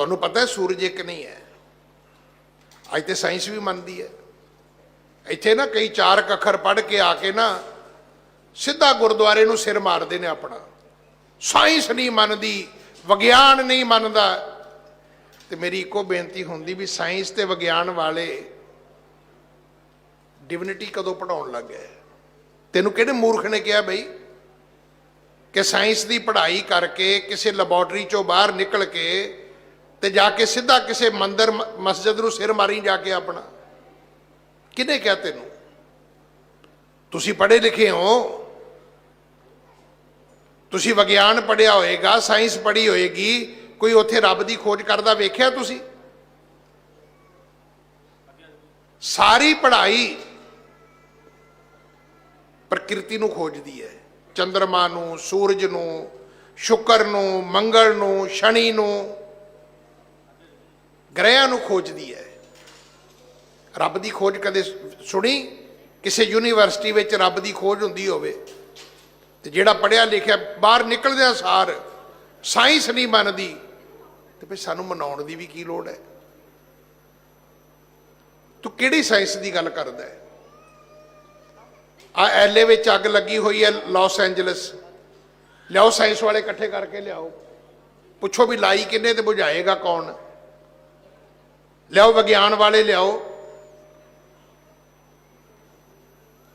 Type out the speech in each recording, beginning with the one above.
ਤੁਹਾਨੂੰ ਪਤਾ ਹੈ, ਸੂਰਜ ਇੱਕ ਨਹੀਂ ਹੈ। ਅੱਜ ਤੇ ਸਾਇੰਸ ਵੀ ਮੰਨਦੀ ਹੈ। ਇੱਥੇ ਨਾ ਕਈ ਚਾਰ ਕੁ ਅੱਖਰ ਪੜ੍ਹ ਕੇ ਆ ਕੇ ਨਾ ਸਿੱਧਾ ਗੁਰਦੁਆਰੇ ਨੂੰ ਸਿਰ ਮਾਰਦੇ ਨੇ ਆਪਣਾ। ਸਾਇੰਸ ਨਹੀਂ ਮੰਨਦੀ, ਵਿਗਿਆਨ ਨਹੀਂ ਮੰਨਦਾ। ਤੇ ਮੇਰੀ ਇੱਕੋ ਬੇਨਤੀ ਹੁੰਦੀ ਵੀ ਸਾਇੰਸ ਤੇ ਵਿਗਿਆਨ ਵਾਲੇ ਡਿਵਿਨਿਟੀ ਕਦੋਂ ਪੜਾਉਣ ਗਏ? ਤੈਨੂੰ ਕਿਹੜੇ ਮੂਰਖ ਨੇ ਕਿਹਾ ਬਈ ਕਿ ਸਾਇੰਸ ਦੀ ਪੜ੍ਹਾਈ ਕਰਕੇ ਕਿਸੇ ਲੈਬੋਰਟਰੀ ਚੋਂ ਬਾਹਰ ਨਿਕਲ ਕੇ ਤੇ ਜਾ ਕੇ ਸਿੱਧਾ ਕਿਸੇ ਮੰਦਰ ਮਸਜਿਦ ਨੂੰ ਸਿਰ ਮਾਰੀ ਜਾ ਕੇ ਆਪਣਾ। ਕਿਹਨੇ ਕਿਹਾ ਤੈਨੂੰ? ਤੁਸੀਂ ਪੜ੍ਹੇ ਲਿਖੇ ਹੋ। ਤੁਸੀਂ ਵਿਗਿਆਨ ਪੜ੍ਹਿਆ ਹੋਏਗਾ, ਸਾਇੰਸ ਪੜ੍ਹੀ ਹੋਏਗੀ, ਕੋਈ ਉੱਥੇ ਰੱਬ ਦੀ ਖੋਜ ਕਰਦਾ ਵੇਖਿਆ ਤੁਸੀਂ? ਸਾਰੀ ਪੜ੍ਹਾਈ ਪ੍ਰਕਿਰਤੀ ਨੂੰ ਖੋਜਦੀ ਹੈ। ਚੰ드ਰਮਾ ਨੂੰ, ਸੂਰਜ ਨੂੰ, ਸ਼ੁਕਰ ਨੂੰ, ਮੰਗਲ ਨੂੰ, ਸ਼ਨੀ ਨੂੰ। ਗ੍ਰਹਿਆਂ ਨੂੰ ਖੋਜਦੀ ਹੈ। ਰੱਬ ਦੀ ਖੋਜ ਕਦੇ ਸੁਣੀ? ਕਿਸੇ ਯੂਨੀਵਰਸਿਟੀ ਵਿੱਚ ਰੱਬ ਦੀ ਖੋਜ ਹੁੰਦੀ ਹੋਵੇ, ਤੇ ਜਿਹੜਾ ਪੜਿਆ ਲਿਖਿਆ, ਬਾਹਰ ਨਿਕਲਦਿਆਂ ਸਾਰ ਸਾਇੰਸ ਨਹੀਂ ਮੰਨਦੀ, ਤੇ ਫਿਰ ਸਾਨੂੰ ਮਨਾਉਣ ਦੀ ਵੀ ਕੀ ਲੋੜ ਹੈ? ਤੂੰ ਕਿਹੜੀ ਸਾਇੰਸ ਦੀ ਗੱਲ ਕਰਦਾ ਹੈ? ਆ ਐਲਏ ਵਿੱਚ ਅੱਗ ਲੱਗੀ ਹੋਈ ਹੈ ਲਾਸ ਐਂਜਲਸ। ਲਿਆਓ ਸਾਇੰਸ ਵਾਲੇ ਇਕੱਠੇ ਕਰਕੇ ਲਿਆਓ। ਪੁੱਛੋ ਵੀ ਲਾਈ ਕਿੰਨੇ ਤੇ ਬੁਝਾਏਗਾ ਕੌਣ? ਲਿਆਓ ਵਿਗਿਆਨ ਵਾਲੇ ਲਿਆਓ।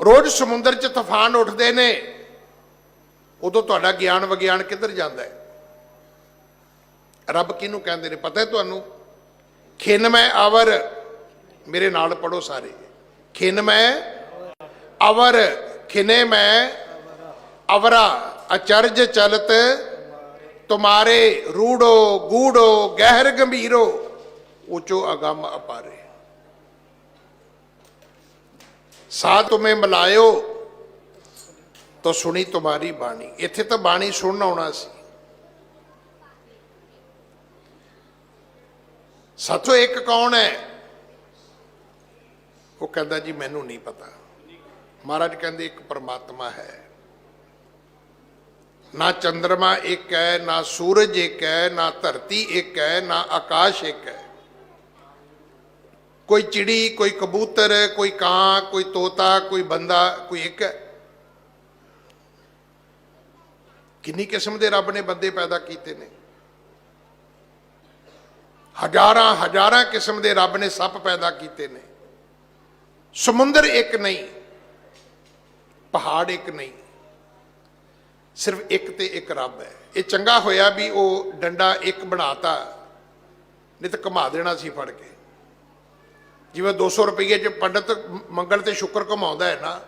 ਰੋਜ਼ ਸਮੁੰਦਰ 'ਚ ਤੂਫਾਨ ਉੱਠਦੇ ਨੇ। ਉਦੋਂ ਤੁਹਾਡਾ ਗਿਆਨ ਵਿਗਿਆਨ ਕਿੱਧਰ ਜਾਂਦਾ ਹੈ? ਰੱਬ ਕਿਹਨੂੰ ਕਹਿੰਦੇ ਨੇ? ਪਤਾ ਹੈ ਤੁਹਾਨੂੰ? ਖਿੰਨਮੈ ਅਵਰ, ਮੇਰੇ ਨਾਲ ਪੜੋ ਸਾਰੇ। ਖਿੰਨਮੈ ਅਵਰ, ਖਿਨੇ ਮੈਂ ਅਵਰਾ। ਅਚਰਜ ਚਲਤ ਤੁਮਾਰੇ, ਰੂੜੋ, ਗੂੜੋ, ਗਹਿਰ ਗੰਭੀਰੋ। ਉਚੋ ਅਗੰਮ ਅਪਾਰੇ। ਸਾ ਤੁਮੇ ਮਿਲਾਇਓ, ਤੋ ਸੁਣੀ ਤੁਮਾਰੀ ਬਾਣੀ। ਇੱਥੇ ਤਾਂ ਬਾਣੀ ਸੁਣਨ ਆਉਣਾ ਸੀ। ਸੱਚੋ ਇੱਕ ਕੌਣ ਹੈ? ਉਹ ਕਹਿੰਦਾ ਜੀ, ਮੈਨੂੰ ਨਹੀਂ ਪਤਾ। ਮਹਾਰਾਜ ਕਹਿੰਦੇ, ਇੱਕ ਪਰਮਾਤਮਾ ਹੈ। ਨਾ ਚੰ드ਰਮਾ ਇੱਕ ਹੈ, ਨਾ ਸੂਰਜ ਇੱਕ ਹੈ, ਨਾ ਧਰਤੀ ਇੱਕ ਹੈ, ਨਾ ਆਕਾਸ਼ ਇੱਕ ਹੈ। ਕੋਈ ਚਿੜੀ, ਕੋਈ ਕਬੂਤਰ, ਕੋਈ ਕਾਂ, ਕੋਈ ਤੋਤਾ, ਕੋਈ ਬੰਦਾ, ਕੋਈ ਇੱਕ ਹੈ। ਕਿੰਨੀ ਕਿਸਮ ਦੇ ਰੱਬ ਨੇ ਬੰਦੇ ਪੈਦਾ ਕੀਤੇ ਨੇ? ਹਜ਼ਾਰਾਂ ਹਜ਼ਾਰਾਂ ਕਿਸਮ ਦੇ ਰੱਬ ਨੇ ਸੱਪ ਪੈਦਾ ਕੀਤੇ ਨੇ। ਸਮੁੰਦਰ ਇੱਕ ਨਹੀਂ, ਪਹਾੜ ਇੱਕ ਨਹੀਂ, ਸਿਰਫ ਇੱਕ ਤੇ ਇੱਕ ਰੱਬ ਹੈ। ਇਹ ਚੰਗਾ ਹੋਇਆ ਵੀ ਉਹ ਡੰਡਾ ਇੱਕ ਬਣਾਤਾ, ਨਹੀਂ ਤਾਂ ਘੁਮਾ ਦੇਣਾ ਸੀ ਫੜ ਕੇ। ਜਿਵੇਂ 200 ਰੁਪਏ ਚ ਪੰਡਤ ਮੰਗਲ ਤੇ ਸ਼ੁਕਰ ਘੁਮਾਉਂਦਾ ਹੈ ਨਾ,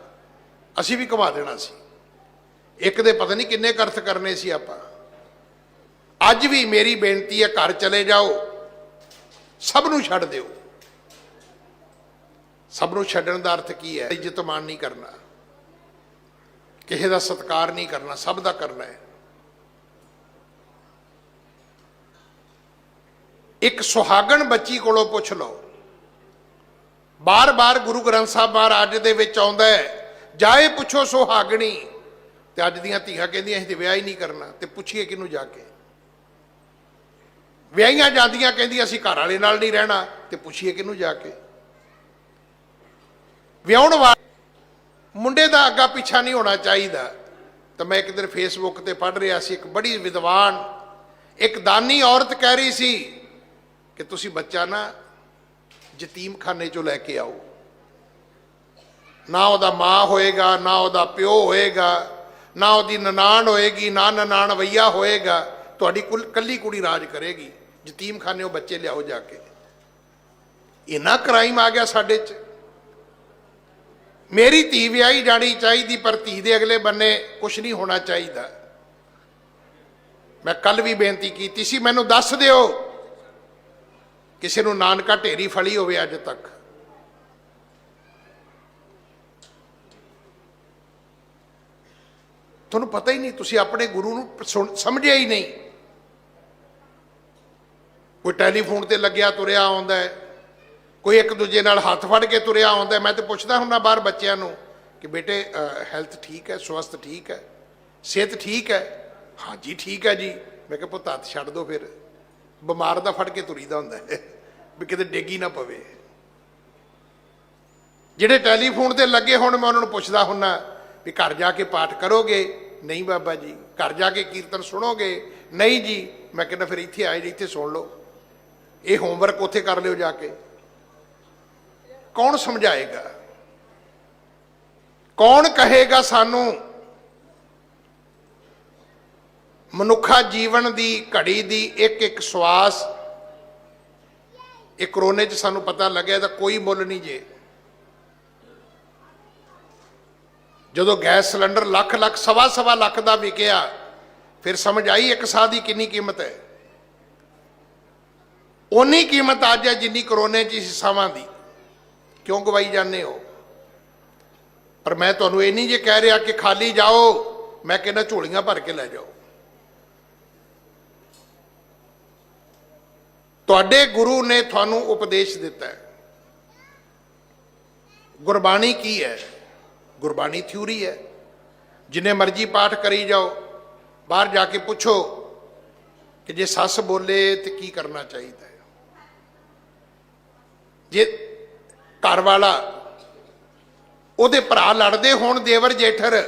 ਅਸੀਂ ਵੀ ਘੁਮਾ ਦੇਣਾ ਸੀ। ਇੱਕ ਦੇ ਪਤਾ ਨਹੀਂ ਕਿੰਨੇ ਕੁ ਅਰਥ ਕਰਨੇ ਸੀ ਆਪਾਂ। ਅੱਜ ਵੀ ਮੇਰੀ ਬੇਨਤੀ ਹੈ, ਘਰ ਚਲੇ ਜਾਓ। ਸਭ ਨੂੰ ਛੱਡ ਦਿਓ। ਸਭ ਨੂੰ ਛੱਡਣ ਦਾ ਅਰਥ ਕੀ ਹੈ? ਇੱਜ਼ਤ ਮਾਨ ਨਹੀਂ ਕਰਨਾ। ਕਿਸੇ ਦਾ ਸਤਿਕਾਰ ਨਹੀਂ ਕਰਨਾ, ਸਭ ਦਾ ਕਰਨਾ ਹੈ। ਇੱਕ ਸੁਹਾਗਣ ਬੱਚੀ ਕੋਲੋਂ ਪੁੱਛ ਲਓ। ਬਾਰ-ਬਾਰ ਗੁਰੂ ਗ੍ਰੰਥ ਸਾਹਿਬ ਮਹਾਰਾਜ ਦੇ ਵਿੱਚ ਆਉਂਦਾ ਹੈ। ਜਾਏ ਪੁੱਛੋ ਸੁਹਾਗਣੀ। ਤੇ ਅੱਜ ਦੀਆਂ ਧੀਆਂ ਕਹਿੰਦੀਆਂ, ਅਸੀਂ ਤੇ ਵਿਆਹ ਹੀ ਨਹੀਂ ਕਰਨਾ। ਤੇ ਪੁੱਛੀਏ ਕਿਹਨੂੰ ਜਾ ਕੇ? ਵਿਆਹੀਆਂ ਜਾਂਦੀਆਂ ਕਹਿੰਦੀਆਂ, ਅਸੀਂ ਘਰ ਵਾਲੇ ਨਾਲ ਨਹੀਂ ਰਹਿਣਾ। ਤੇ ਪੁੱਛੀਏ ਕਿਹਨੂੰ ਜਾ ਕੇ? ਵਿਆਹਣ ਵਾਲੇ ਮੁੰਡੇ ਦਾ ਅੱਗਾ ਪਿੱਛਾ ਨਹੀਂ ਹੋਣਾ ਚਾਹੀਦਾ। ਤਾਂ ਮੈਂ ਇੱਕ ਦਿਨ ਫੇਸਬੁੱਕ ਤੇ ਪੜ੍ਹ ਰਿਹਾ ਸੀ, ਇੱਕ ਬੜੀ ਵਿਦਵਾਨ, ਇੱਕ ਦਾਨੀ ਔਰਤ ਕਹਿ ਰਹੀ ਸੀ ਕਿ, ਤੁਸੀਂ ਬੱਚਾ ਨਾ ਯਤੀਮਖਾਨੇ ਚੋਂ ਲੈ ਕੇ ਆਓ। ਨਾ ਉਹਦਾ ਮਾਂ ਹੋਏਗਾ, ਨਾ ਉਹਦਾ ਪਿਓ ਹੋਏਗਾ, ਨਾ ਉਹਦੀ ਨਨਾਣ ਹੋਏਗੀ, ਨਾ ਨਨਾਣ ਵਈਆ ਹੋਏਗਾ, ਤੁਹਾਡੀ ਕੁੱਲ ਕੱਲੀ ਕੁੜੀ ਰਾਜ ਕਰੇਗੀ। ਯਤੀਮਖਾਨੇ ਬੱਚੇ ਲਿਆਓ ਜਾ ਕੇ। ਇੰਨਾ ਕ੍ਰਾਈਮ ਆ ਗਿਆ ਸਾਡੇ 'ਚ। ਮੇਰੀ ਧੀ ਵਿਆਹੀ ਜਾਣੀ ਚਾਹੀਦੀ, ਪਰ ਧੀ ਦੇ ਅਗਲੇ ਬੰਨੇ ਕੁਝ ਨਹੀਂ ਹੋਣਾ ਚਾਹੀਦਾ। ਮੈਂ ਕੱਲ ਵੀ ਬੇਨਤੀ ਕੀਤੀ ਸੀ, ਮੈਨੂੰ ਦੱਸ ਦਿਓ। ਕਿਸੇ ਨੂੰ ਨਾਨਕਾ ਢੇਰੀ ਫਲੀ ਹੋਵੇ ਅੱਜ ਤੱਕ। ਤੁਹਾਨੂੰ ਪਤਾ ਹੀ ਨਹੀਂ, ਤੁਸੀਂ ਆਪਣੇ ਗੁਰੂ ਨੂੰ ਸੁਣ- ਸਮਝਿਆ ਹੀ ਨਹੀਂ। ਕੋਈ ਟੈਲੀਫੋਨ ਤੇ ਲੱਗਿਆ ਤੁਰਿਆ ਆਉਂਦਾ ਹੈ, ਕੋਈ ਇੱਕ ਦੂਜੇ ਨਾਲ ਹੱਥ ਫੜ ਕੇ ਤੁਰਿਆ ਆਉਂਦਾ ਮੈਂ ਤੇ ਪੁੱਛਦਾ ਹੁੰਦਾ ਬਾਹਰ ਬੱਚਿਆਂ ਨੂੰ ਕਿ ਬੇਟੇ ਹੈਲਥ ਠੀਕ ਹੈ, ਸਵਸਥ ਠੀਕ ਹੈ, ਸਿਹਤ ਠੀਕ ਹੈ? ਹਾਂਜੀ, ਠੀਕ ਹੈ ਜੀ। ਮੈਂ ਕਿਹਾ ਪੁੱਤ ਹੱਥ ਛੱਡ ਦਿਓ ਫਿਰ। ਬਿਮਾਰ ਦਾ ਫੜ ਕੇ ਤੁਰੀਦਾ ਹੁੰਦਾ ਹੈ, ਵੀ ਕਿਤੇ ਡੇਗੀ ਨਾ ਪਵੇ। ਜਿਹੜੇ ਟੈਲੀਫੋਨ ਤੇ ਲੱਗੇ ਹੁਣ, ਮੈਂ ਉਹਨਾਂ ਨੂੰ ਪੁੱਛਦਾ ਹੁੰਨਾ, ਵੀ ਘਰ ਜਾ ਕੇ ਪਾਠ ਕਰੋਗੇ? ਨਹੀਂ ਬਾਬਾ ਜੀ, ਘਰ ਜਾ ਕੇ ਕੀਰਤਨ ਸੁਣੋਗੇ? ਨਹੀਂ ਜੀ, ਮੈਂ ਕਹਿੰਦਾ ਫਿਰ ਇੱਥੇ ਆਏ ਜੀ, ਇੱਥੇ ਸੁਣ ਲਓ। ਇਹ ਹੋਮਵਰਕ ਉੱਥੇ ਕਰ ਲਿਓ ਜਾ ਕੇ। ਕੌਣ ਸਮਝਾਏਗਾ? ਕੌਣ ਕਹੇਗਾ ਸਾਨੂੰ ਮਨੁੱਖਾ ਜੀਵਨ ਦੀ ਘੜੀ ਦੀ ਇੱਕ ਇੱਕ ਸਵਾਸ ਇਹ ਕਰੋਨੇ 'ਚ ਸਾਨੂੰ ਪਤਾ ਲੱਗਿਆ ਇਹਦਾ ਕੋਈ ਮੁੱਲ ਨਹੀਂ ਜੇ। ਜਦੋਂ ਗੈਸ ਸਿਲੰਡਰ ਲੱਖ ਲੱਖ, ਸਵਾ ਸਵਾ ਲੱਖ ਦਾ ਵਿਕਿਆ, ਫਿਰ ਸਮਝ ਆਈ ਇੱਕ ਸਾਹ ਦੀ ਕਿੰਨੀ ਕੀਮਤ ਹੈ। ਉਨੀ ਕੀਮਤ ਅੱਜ ਹੈ ਜਿੰਨੀ ਕਰੋਨੇ 'ਚ ਸੀ ਸਮਾਂ ਦੀ। ਕਿਉਂ ਗਵਾਈ ਜਾਂਦੇ ਹੋ? ਪਰ ਮੈਂ ਤੁਹਾਨੂੰ ਇਹ ਨਹੀਂ ਜੇ ਕਹਿ ਰਿਹਾ ਕਿ ਖਾਲੀ ਜਾਓ, ਮੈਂ ਕਹਿੰਦਾ ਝੋਲੀਆਂ ਭਰ ਕੇ ਲੈ ਜਾਓ। ਤੁਹਾਡੇ ਗੁਰੂ ਨੇ ਤੁਹਾਨੂੰ ਉਪਦੇਸ਼ ਦਿੱਤਾ ਹੈ। ਗੁਰਬਾਣੀ ਕੀ ਹੈ? ਗੁਰਬਾਣੀ ਥਿਊਰੀ ਹੈ। ਜਿੰਨੇ ਮਰਜ਼ੀ ਪਾਠ ਕਰੀ ਜਾਓ, ਬਾਹਰ ਜਾ ਕੇ ਪੁੱਛੋ ਕਿ ਜੇ ਸੱਸ ਬੋਲੇ ਤੇ ਕੀ ਕਰਨਾ ਚਾਹੀਦਾ ਹੈ। ਜੇ ਘਰ ਵਾਲਾ ਉਹਦੇ ਭਰਾ ਲੜਦੇ ਹੋਣ ਦੇਵਰ ਜੇਠਰ,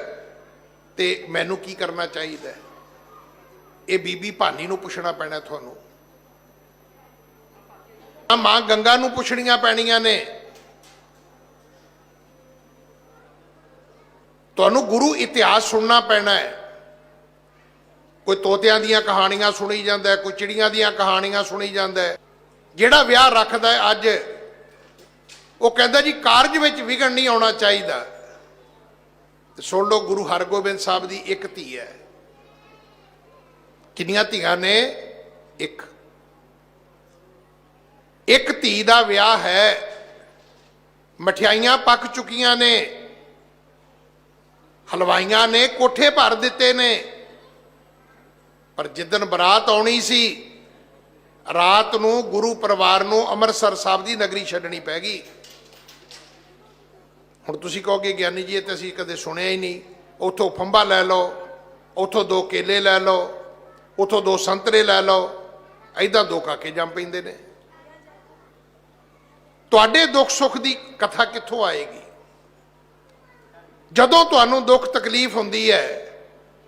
ਤੇ ਮੈਨੂੰ ਕੀ ਕਰਨਾ ਚਾਹੀਦਾ ਇਹ ਬੀਬੀ ਭਾਨੀ ਨੂੰ ਪੁੱਛਣਾ ਪੈਣਾ ਤੁਹਾਨੂੰ। ਮਾਂ ਗੰਗਾ ਨੂੰ ਪੁੱਛਣੀਆਂ ਪੈਣੀਆਂ ਨੇ। ਤੁਹਾਨੂੰ ਗੁਰੂ ਇਤਿਹਾਸ ਸੁਣਨਾ ਪੈਣਾ ਹੈ। ਕੋਈ ਤੋਤਿਆਂ ਦੀਆਂ ਕਹਾਣੀਆਂ ਸੁਣੀ ਜਾਂਦਾ ਕੋਈ ਚਿੜੀਆਂ ਦੀਆਂ ਕਹਾਣੀਆਂ ਸੁਣੀ ਜਾਂਦਾ ਜਿਹੜਾ ਵਿਆਹ ਰੱਖਦਾ ਹੈ ਅੱਜ, ਉਹ ਕਹਿੰਦਾ ਜੀ ਕਾਰਜ ਵਿੱਚ ਵਿਗੜ ਨਹੀਂ ਆਉਣਾ ਚਾਹੀਦਾ। ਸੁਣ ਲਓ ਗੁਰੂ ਹਰਗੋਬਿੰਦ ਸਾਹਿਬ ਦੀ ਇੱਕ ਧੀ ਹੈ। ਕਿੰਨੀਆਂ ਧੀਆਂ ਨੇ? ਇੱਕ। ਇੱਕ ਧੀ ਦਾ ਵਿਆਹ ਹੈ। ਮਠਿਆਈਆਂ ਪੱਕ ਚੁੱਕੀਆਂ ਨੇ। ਹਲਵਾਈਆਂ ਨੇ ਕੋਠੇ ਭਰ ਦਿੱਤੇ ਨੇ। ਪਰ ਜਿੱਦਨ ਬਰਾਤ ਆਉਣੀ ਸੀ, ਰਾਤ ਨੂੰ ਗੁਰੂ ਪਰਿਵਾਰ ਨੂੰ ਅੰਮ੍ਰਿਤਸਰ ਸਾਹਿਬ ਦੀ ਨਗਰੀ ਛੱਡਣੀ ਪੈ ਗਈ। ਹੁਣ ਤੁਸੀਂ ਕਹੋਗੇ, ਗਿਆਨੀ ਜੀ, ਇਹ ਤਾਂ ਅਸੀਂ ਕਦੇ ਸੁਣਿਆ ਹੀ ਨਹੀਂ। ਉਥੋਂ ਫੰਬਾ ਲੈ ਲਓ, ਉਥੋਂ ਦੋ ਕੇਲੇ ਲੈ ਲਓ, ਉਥੋਂ ਦੋ ਸੰਤਰੇ ਲੈ ਲਓ ਐਦਾਂ ਦੋ ਕਾਕੇ ਜੰਮ ਪੈਂਦੇ ਨੇ। ਤੁਹਾਡੇ ਦੁੱਖ ਸੁੱਖ ਦੀ ਕਥਾ ਕਿੱਥੋਂ ਆਏਗੀ? ਜਦੋਂ ਤੁਹਾਨੂੰ ਦੁੱਖ ਤਕਲੀਫ ਹੁੰਦੀ ਹੈ,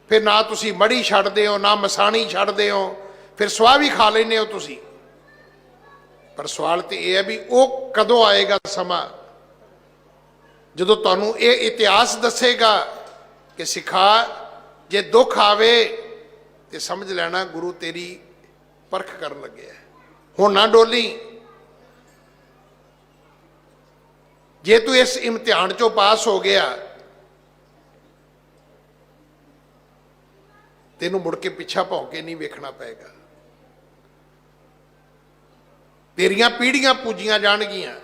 ਫਿਰ ਨਾ ਤੁਸੀਂ ਮੜੀ ਛੱਡਦੇ ਹੋ, ਨਾ ਮਸਾਣੀ ਛੱਡਦੇ ਹੋ, ਫਿਰ ਸਵਾਹ ਵੀ ਖਾ ਲੈਂਦੇ ਹੋ ਤੁਸੀਂ। ਪਰ ਸਵਾਲ ਤੇ ਇਹ ਹੈ ਵੀ ਉਹ ਕਦੋਂ ਆਏਗਾ ਸਮਾਂ? ਜਦੋਂ ਤੁਹਾਨੂੰ ਇਹ ਇਤਿਹਾਸ ਦੱਸੇਗਾ ਕਿ ਸਿਖਾ, ਜੇ ਦੁੱਖ ਆਵੇ ਤੇ ਸਮਝ ਲੈਣਾ ਗੁਰੂ ਤੇਰੀ ਪਰਖ ਕਰਨ ਲੱਗਿਆ ਹੁਣ ਨਾ ਡੋਲੀ। ਜੇ ਤੂੰ ਇਸ ਇਮਤਿਹਾਨ ਚੋਂ ਪਾਸ ਹੋ ਗਿਆ, ਤੈਨੂੰ ਮੁੜ ਕੇ ਪਿੱਛਾ ਭੌਂ ਕੇ ਨਹੀਂ ਵੇਖਣਾ ਪਏਗਾ। ਤੇਰੀਆਂ ਪੀੜ੍ਹੀਆਂ ਪੂਜੀਆਂ ਜਾਣਗੀਆਂ।